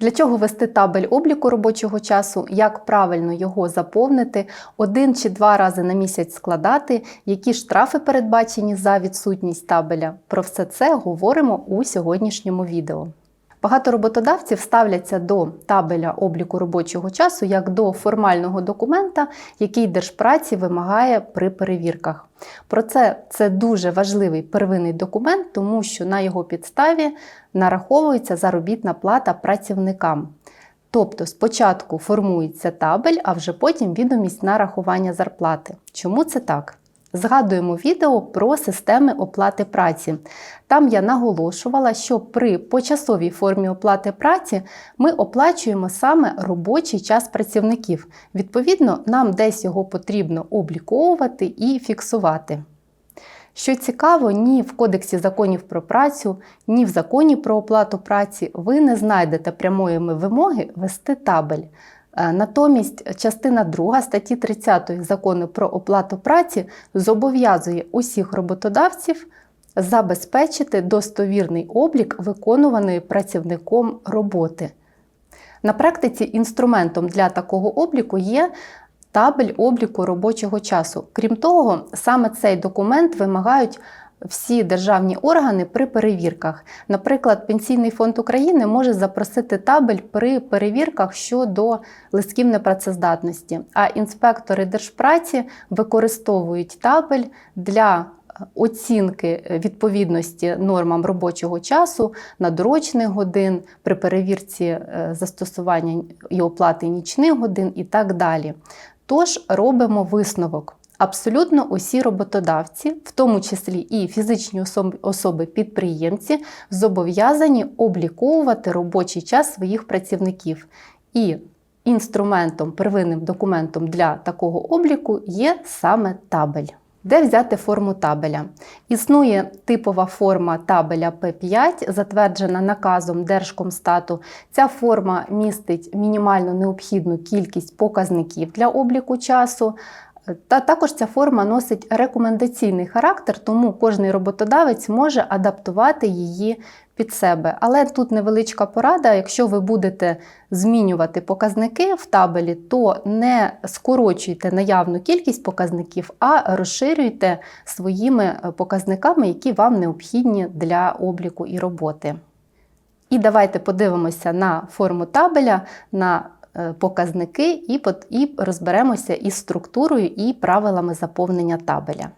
Для чого вести табель обліку робочого часу, як правильно його заповнити, один чи два рази на місяць складати, які штрафи передбачені за відсутність табеля. Про все це говоримо у сьогоднішньому відео. Багато роботодавців ставляться до табеля обліку робочого часу як до формального документа, який держпраці вимагає при перевірках. Про це це дуже важливий первинний документ, тому що на його підставі нараховується заробітна плата працівникам. Тобто спочатку формується табель, а вже потім відомість на рахування зарплати. Чому це так? Згадуємо відео про системи оплати праці. Там я наголошувала, що при почасовій формі оплати праці ми оплачуємо саме робочий час працівників. Відповідно, нам десь його потрібно обліковувати і фіксувати. Що цікаво, ні в Кодексі законів про працю, ні в законі про оплату праці ви не знайдете прямої вимоги вести табель. Натомість частина 2 статті 30 закону про оплату праці зобов'язує усіх роботодавців забезпечити достовірний облік виконуваної працівником роботи. На практиці інструментом для такого обліку є табель обліку робочого часу. Крім того, саме цей документ вимагають всі державні органи при перевірках. Наприклад, Пенсійний фонд України може запросити табель при перевірках щодо листків непрацездатності, а інспектори держпраці використовують табель для Оцінки відповідності нормам робочого часу, надурочних годин, при перевірці е, застосування і оплати нічних годин і так далі. Тож робимо висновок. Абсолютно усі роботодавці, в тому числі і фізичні особи-підприємці, зобов'язані обліковувати робочий час своїх працівників. І інструментом, первинним документом для такого обліку є саме табель. Де взяти форму табеля? Існує типова форма табеля П5, затверджена наказом Держкомстату. Ця форма містить мінімально необхідну кількість показників для обліку часу. Та також ця форма носить рекомендаційний характер, тому кожний роботодавець може адаптувати її під себе. Але тут невеличка порада: якщо ви будете змінювати показники в табелі, то не скорочуйте наявну кількість показників, а розширюйте своїми показниками, які вам необхідні для обліку і роботи. І давайте подивимося на форму табеля. на Е, показники і і розберемося із структурою і правилами заповнення табеля.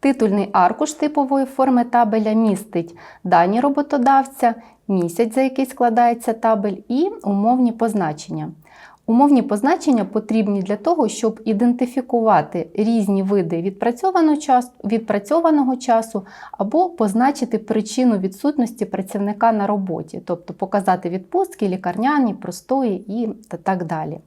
Титульний аркуш типової форми табеля містить дані роботодавця, місяць, за який складається табель, і умовні позначення. Умовні позначення потрібні для того, щоб ідентифікувати різні види відпрацьованого часу, або позначити причину відсутності працівника на роботі, тобто показати відпустки, лікарняні, простої і так далі.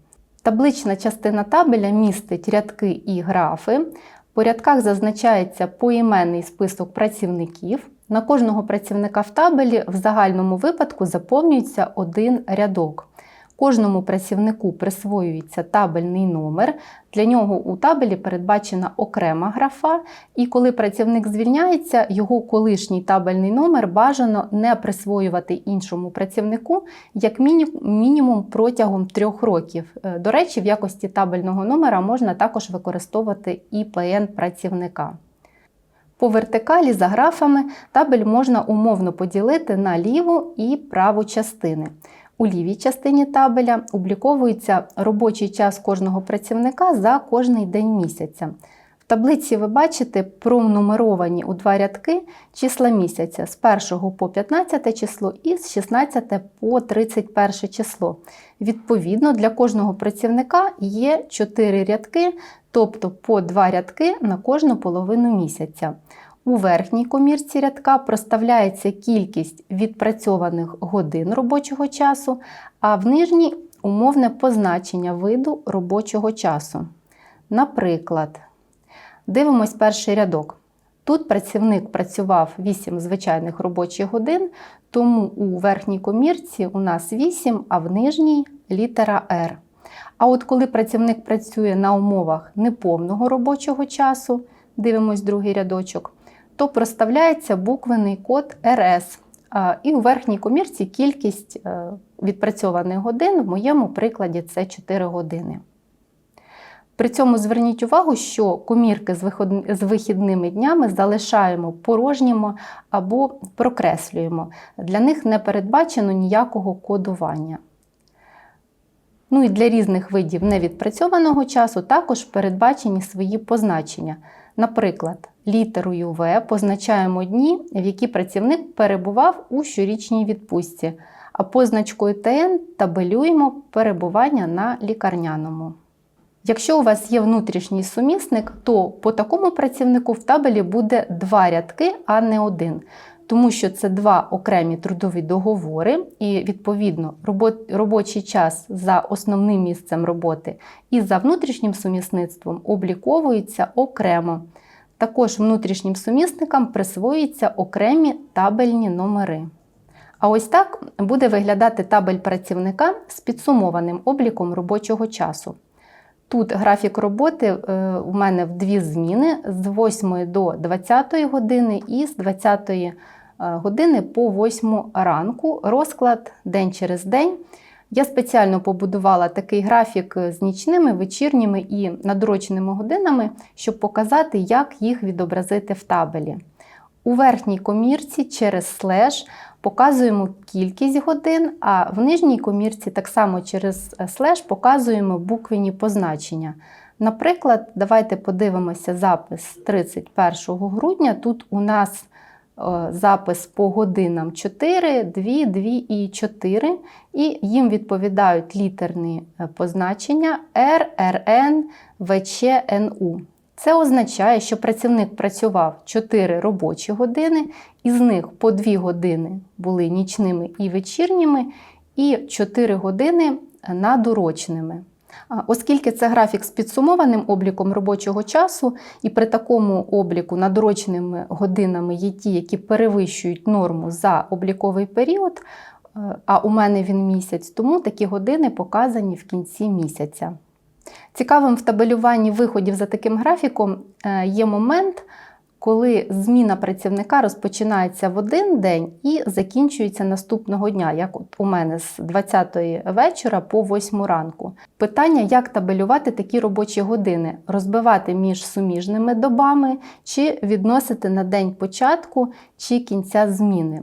Таблична частина табеля містить рядки і графи. По рядках зазначається поіменний список працівників. На кожного працівника в табелі в загальному випадку заповнюється один рядок. Кожному працівнику присвоюється табельний номер. Для нього у табелі передбачена окрема графа, і коли працівник звільняється, його колишній табельний номер бажано не присвоювати іншому працівнику як мінімум протягом трьох років. Е, до речі, в якості табельного номера можна також використовувати ІПН працівника. По вертикалі за графами табель можна умовно поділити на ліву і праву частини. У лівій частині табеля обліковується робочий час кожного працівника за кожний день місяця. В таблиці ви бачите пронумеровані у два рядки числа місяця з 1 по 15 число і з 16 по 31 число. Відповідно, для кожного працівника є 4 рядки, тобто по 2 рядки на кожну половину місяця. У верхній комірці рядка проставляється кількість відпрацьованих годин робочого часу, а в нижній умовне позначення виду робочого часу. Наприклад, дивимось перший рядок. Тут працівник працював 8 звичайних робочих годин, тому у верхній комірці у нас 8, а в нижній літера R. А от коли працівник працює на умовах неповного робочого часу, дивимось другий рядочок, то проставляється буквений код РС. І у верхній комірці кількість е, відпрацьованих годин, в моєму прикладі це 4 години. При цьому зверніть увагу, що комірки з вихідними днями залишаємо порожніми або прокреслюємо. Для них не передбачено ніякого кодування. Ну і для різних видів невідпрацьованого часу також передбачені свої позначення. Наприклад, літерою В позначаємо дні, в які працівник перебував у щорічній відпустці, а позначкою ТН табелюємо перебування на лікарняному. Якщо у вас є внутрішній сумісник, то по такому працівнику в табелі буде два рядки, а не один. Тому що це два окремі трудові договори, і відповідно робочий час за основним місцем роботи і за внутрішнім сумісництвом обліковується окремо. Також внутрішнім сумісникам присвоюються окремі табельні номери. А ось так буде виглядати табель працівника з підсумованим обліком робочого часу. Тут графік роботи е, у мене в дві зміни з 8 до 20 години і з 20 е, години по 8 ранку. Розклад день через день. Я спеціально побудувала такий графік з нічними, вечірніми і надроченими годинами, щоб показати, як їх відобразити в табелі. У верхній комірці через слеш показуємо кількість годин, а в нижній комірці так само через е, слеш показуємо буквені позначення. Наприклад, давайте подивимося запис 31 грудня. Тут у нас е, запис по годинам 4, 2, 2 і 4, і їм відповідають літерні е, позначення R, RN, VC, NU. Це означає, що працівник працював 4 робочі години, із них по 2 години були нічними і вечірніми, і 4 години надурочними. Оскільки це графік з підсумованим обліком робочого часу, і при такому обліку надуроченими годинами є ті, які перевищують норму за обліковий період, е, а у мене він місяць, тому такі години показані в кінці місяця. Цікавим в табелюванні виходів за таким графіком е, є момент, коли зміна працівника розпочинається в один день і закінчується наступного дня, як от у мене з 20 вечора по 8 ранку. Питання, як табелювати такі робочі години, розбивати між суміжними добами чи відносити на день початку чи кінця зміни.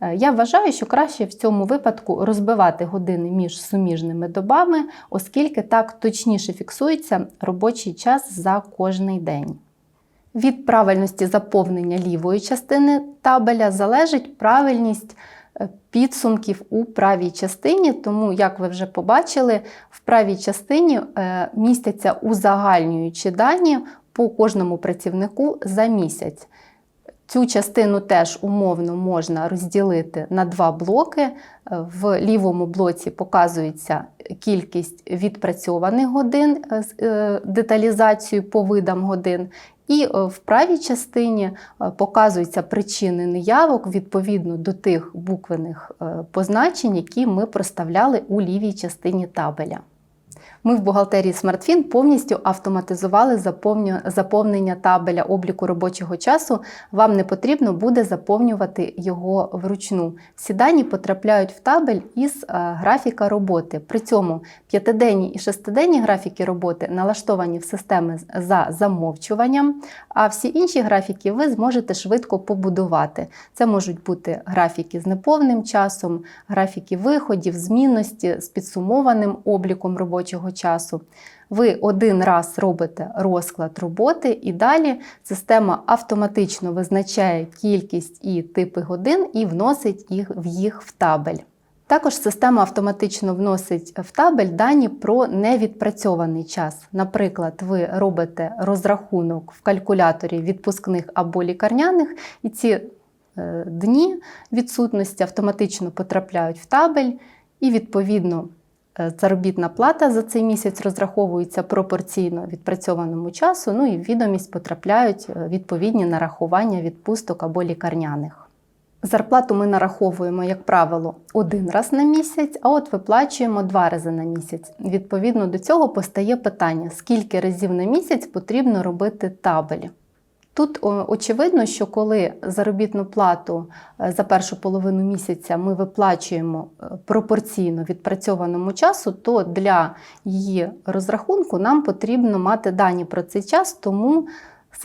Е, Я вважаю, що краще в цьому випадку розбивати години між суміжними добами, оскільки так точніше фіксується робочий час за кожний день. Від правильності заповнення лівої частини табеля залежить правильність е, підсумків у правій частині, тому, як ви вже побачили, в правій частині е, містяться узагальнюючі дані по кожному працівнику за місяць. Цю частину теж умовно можна розділити на два блоки. Е, В лівому блоці показується кількість відпрацьованих годин з деталізацією по видам годин. І е, в правій частині е, показуються причини неявок відповідно до тих буквених е, позначень, які ми проставляли у лівій частині табеля. Ми в бухгалтерії SmartFin повністю автоматизували заповнення табеля обліку робочого часу. Вам не потрібно буде заповнювати його вручну. Всі дані потрапляють в табель із е, графіка роботи. При цьому п'ятиденні і шестиденні графіки роботи налаштовані в системи за замовчуванням, а всі інші графіки ви зможете швидко побудувати. Це можуть бути графіки з неповним часом, графіки виходів, змінності з підсумованим обліком робочого часу. Ви один раз робите розклад роботи, і далі система автоматично визначає кількість і типи годин і вносить їх в їх в табель. Також система автоматично вносить в табель дані про невідпрацьований час. Наприклад, ви робите розрахунок в калькуляторі відпускних або лікарняних, і ці е, дні відсутності автоматично потрапляють в табель, і відповідно заробітна плата за цей місяць розраховується пропорційно відпрацьованому часу. Ну і в відомість потрапляють е, відповідні нарахування відпусток або лікарняних. Зарплату ми нараховуємо, як правило, один раз на місяць, а от виплачуємо два рази на місяць. Відповідно до цього постає питання, скільки разів на місяць потрібно робити табель. Тут очевидно, що коли заробітну плату е, за першу половину місяця ми виплачуємо е, пропорційно відпрацьованому часу, то для її розрахунку нам потрібно мати дані про цей час, тому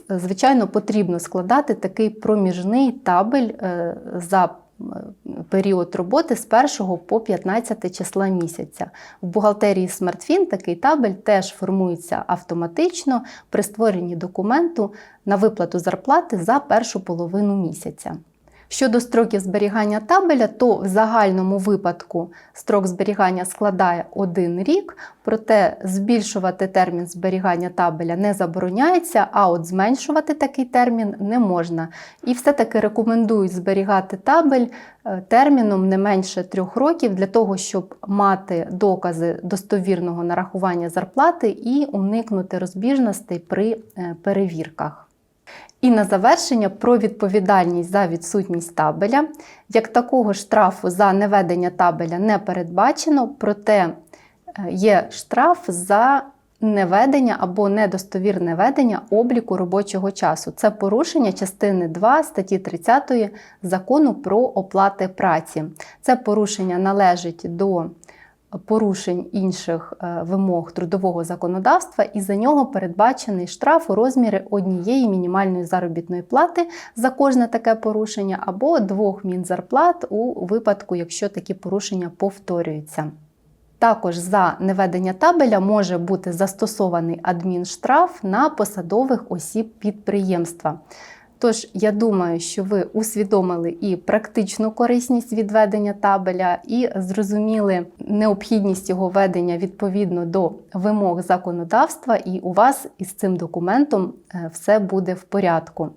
звичайно потрібно складати такий проміжний табель е, за період роботи з 1 по 15 числа місяця. В бухгалтерії SmartFin такий табель теж формується автоматично при створенні документу на виплату зарплати за першу половину місяця. Щодо строків зберігання табеля, то в загальному випадку строк зберігання складає один рік, проте збільшувати термін зберігання табеля не забороняється, а от зменшувати такий термін не можна. І все-таки рекомендують зберігати табель е, терміном не менше трьох років для того, щоб мати докази достовірного нарахування зарплати і уникнути розбіжностей при е, перевірках. І на завершення про відповідальність за відсутність табеля. Як такого штрафу за неведення табеля не передбачено, проте е, є штраф за неведення або недостовірне ведення обліку робочого часу. Це порушення частини 2 статті 30 закону про оплати праці. Це порушення належить до порушень інших е, вимог трудового законодавства, і за нього передбачений штраф у розмірі однієї мінімальної заробітної плати за кожне таке порушення, або двох мінзарплат у випадку, якщо такі порушення повторюються. Також за неведення табеля може бути застосований адмінштраф на посадових осіб підприємства. Тож, я думаю, що ви усвідомили і практичну корисність відведення табеля, і зрозуміли необхідність його ведення відповідно до вимог законодавства, і у вас із цим документом е, все буде в порядку.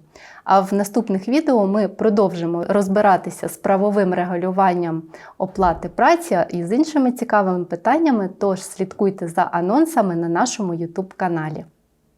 А в наступних відео ми продовжимо розбиратися з правовим регулюванням оплати праці і з іншими цікавими питаннями. Тож слідкуйте за анонсами на нашому YouTube каналі.